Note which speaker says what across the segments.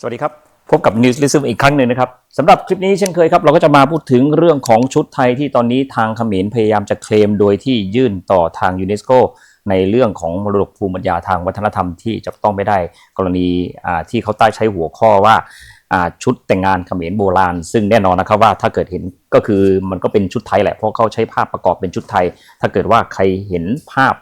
Speaker 1: สวัสดีครับ พบกับ News l i s m อีกครั้งหนึ่งนะครับสำหรับคลิปนี้เช่นเคยครับ เราก็จะมาพูดถึงเรื่องของชุดไทยที่ตอนนี้ทางเขมรพยายามจะเคลมโดยที่ยื่นต่อทางยูเนสโกในเรื่องของมรดกภูมิปัญญาทางวัฒนธรรมที่จะต้องไม่ได้ กรณีที่เขาใต้ใช้หัวข้อว่าชุดแต่งงานเขมรโบราณ ซึ่งแน่นอนนะครับว่าถ้าเกิดเห็นก็คือมันก็เป็นชุดไทยแหละเพราะเขาใช้ภาพประกอบเป็นชุดไทย ถ้าเกิดว่าใครเห็นภาพ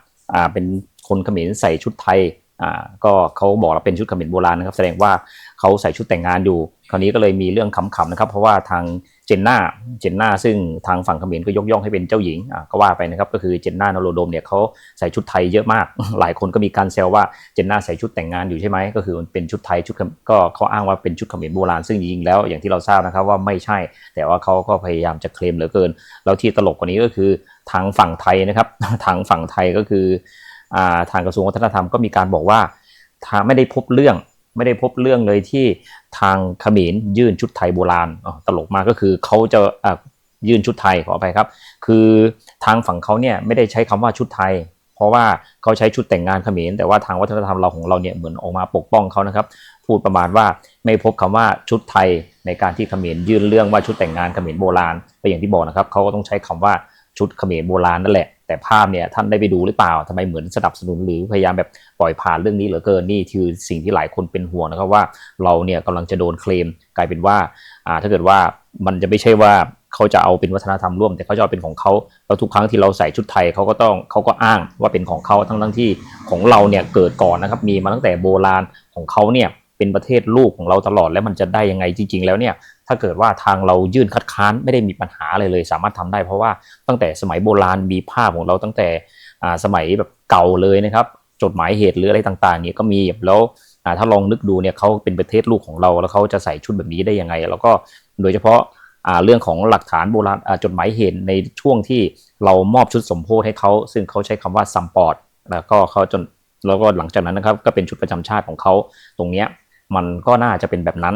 Speaker 1: เป็นคนเขมรใส่ชุดไทย อ่าก็เขาบอกเราเป็นชุดเขมรโบราณนะครับ แสดงว่าเขาใส่ชุดแต่งงานอยู่ คราวนี้ก็เลยมีเรื่องขำๆนะครับ เพราะว่าทางเจนนาเจนนาซึ่งทางฝั่งเขมรก็ยกย่องให้เป็นเจ้าหญิงอะก็ว่าไปนะครับ ก็คือเจนนานโรดมเนี่ยเขาใส่ชุดไทยเยอะมาก หลายคนก็มีการแซวว่าเจนนาใส่ชุดแต่งงานอยู่ใช่ไหมก็คือมันเป็นชุดไทยชุดก็เขาอ้างว่าเป็นชุดเขมรโบราณซึ่งจริงๆแล้วอย่างที่เราทราบนะครับว่าไม่ใช่ แต่ว่าเขาก็พยายามจะเคลมเหลือเกิน แล้วที่ตลกกว่านี้ก็คือทางฝั่งไทยนะครับทางฝั่งไทยก็คือ ทางกระทรวงวัฒนธรรมก็มีการบอกว่าทางไม่ได้พบเรื่องไม่ได้พบเรื่องเลยที่ทางเขมรยื่นชุดไทยโบราณตลกมากก็คือเขาจะยื่นชุดไทยขอไปครับ คือทางฝั่งเขาเนี่ยไม่ได้ใช้คำว่าชุดไทย เพราะว่าเขาใช้ชุดแต่งงานเขมรแต่ว่าทางวัฒนธรรมเราของเราเนี่ยเหมือนออกมาปกป้องเขานะครับ พูดประมาณว่าไม่พบคำว่าชุดไทยในการที่เขมรยื่นเรื่องว่าชุดแต่งงานเขมรโบราณแต่อย่างที่บอกนะครับเขาก็ต้องใช้คำว่าชุดเขมรโบราณนั่นแหละ แต่ภาพเนี่ยท่านได้ไปดูหรือเปล่าทำไมเหมือนสนับสนุนหรือพยายามแบบปล่อยผ่านเรื่องนี้เหลือเกินนี่คือสิ่งที่หลายคนเป็นห่วงนะครับว่าเราเนี่ยกำลังจะโดนเคลมกลายเป็นว่าถ้าเกิดว่ามันจะไม่ใช่ว่าเขาจะเอาเป็นวัฒนธรรมร่วม แต่เขาจะเอาเป็นของเขาแล้วทุกครั้งที่เราใส่ชุดไทยเขาก็ต้องเขาก็อ้างว่าเป็นของเขาทั้งทั้งที่ของเราเนี่ยเกิดก่อนนะครับมีมาตั้งแต่โบราณของเขาเนี่ยเป็นประเทศลูกของเราตลอดแล้วมันจะได้ยังไงจริง ๆ แล้วเนี่ย ถ้าเกิดว่าทางเรายื่นคัดค้านไม่ได้มีปัญหาอะไรเลย สามารถทำได้เพราะว่าตั้งแต่สมัยโบราณมีภาพของเราตั้งแต่สมัยแบบเก่าเลยนะครับจดหมายเหตุหรืออะไรต่างๆเนี่ยก็มีแล้วถ้าลองนึกดูเนี่ยเขาเป็นประเทศลูกของเรา แล้วเขาจะใส่ชุดแบบนี้ได้ยังไง แล้วก็โดยเฉพาะาเรื่องของหลักฐานโบราณจดหมายเหตุในช่วงที่เรามอบชุดสมโพธิให้เขาซึ่งเขาใช้คำว่าซัมปอร์ตแล้วก็เขาจนแล้วก็หลังจากนั้นนะครับก็เป็นชุดประจำชาติของเขาตรงเนี้ยมันก็น่าจะเป็นแบบนั้น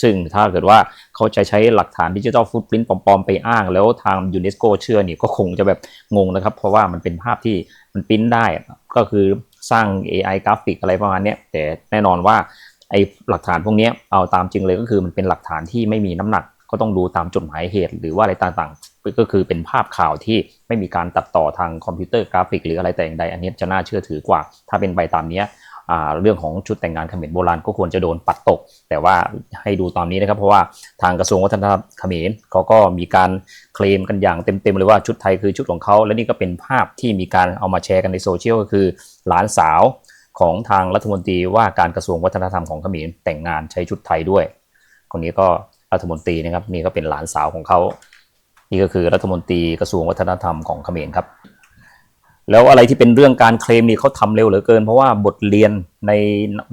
Speaker 1: ซึ่งถ้าเกิดว่าเขาจะใช้หลักฐานดิจิทัลฟุตปรินต์ปลอมๆ ไปอ้าง แล้วทางยูเนสโกเชื่อนี่ก็คงจะแบบงงนะครับ เพราะว่ามันเป็นภาพที่มันปริ้นได้ ก็คือสร้าง AI กราฟิกอะไรประมาณนี้แต่แน่นอนว่าไอ้หลักฐานพวกนี้เอาตามจริงเลยก็คือมันเป็นหลักฐานที่ไม่มีน้ำหนักก็ต้องดูตามจดหมายเหตุ หรือว่าอะไรต่างๆ ก็คือเป็นภาพข่าวที่ไม่มีการตัดต่อทางคอมพิวเตอร์กราฟิก หรืออะไรแต่อย่างใดอันนี้จะน่าเชื่อถือกว่า ถ้าเป็นไปตามนี้ เรื่องของชุดแต่งงานเขมรโบราณก็ควรจะโดนปัดตก แต่ว่าให้ดูตอนนี้นะครับ เพราะว่าทางกระทรวงวัฒนธรรมเขมรเขาก็มีการเคลมกันอย่างเต็มๆเลยว่าชุดไทยคือชุดของเขา และนี่ก็เป็นภาพที่มีการเอามาแชร์กันในโซเชียลก็คือหลานสาวของทางรัฐมนตรีว่าการกระทรวงวัฒนธรรมของเขมรแต่งงานใช้ชุดไทยด้วย คนนี้ก็รัฐมนตรีนะครับนี่ก็เป็นหลานสาวของเขานี่ก็คือรัฐมนตรีกระทรวงวัฒนธรรมของเขมรครับ แล้วอะไรที่เป็นเรื่องการเคลมนี่เขาทำเร็วเหลือเกิน เพราะว่าบทเรียนใน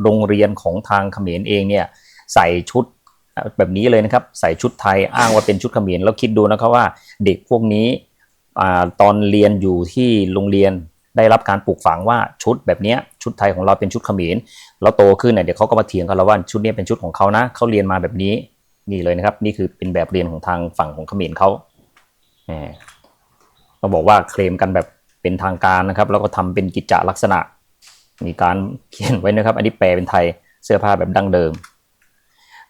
Speaker 1: โรงเรียนของทางเขมรเองเนี่ยใส่ชุดแบบนี้เลยนะครับ ใส่ชุดไทยอ้างว่าเป็นชุดเขมรแล้วคิดดูนะครับว่าเด็กพวกนี้อตอนเรียนอยู่ที่โรงเรียนได้รับการปลูกฝังว่าชุดแบบนี้ชุดไทยของเราเป็นชุดเขมรแล้วโตขึ้นเนี่ยเดี๋ยวเขาก็มาเถียงกันแล้วว่าชุดนี้เป็นชุดของเขานะเขาเรียนมาแบบนี้นี่เลยนะครับ นี่คือเป็นแบบเรียนของทางฝั่งของเขมรเขาแหมต้องบอกว่าเคลมกันแบบ เป็นทางการนะครับ แล้วก็ทำเป็นกิจจลักษณะ มีการเขียนไว้นะครับ อันนี้แปลเป็นไทยเสื้อผ้าแบบดั้งเดิม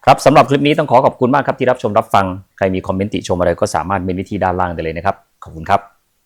Speaker 1: ครับสำหรับคลิปนี้ต้องขอขอบคุณมากครับที่รับชมรับฟัง ใครมีคอมเมนต์ติชมอะไรก็สามารถเมนวิธีด้านล่างได้เลยนะครับ ขอบคุณครับ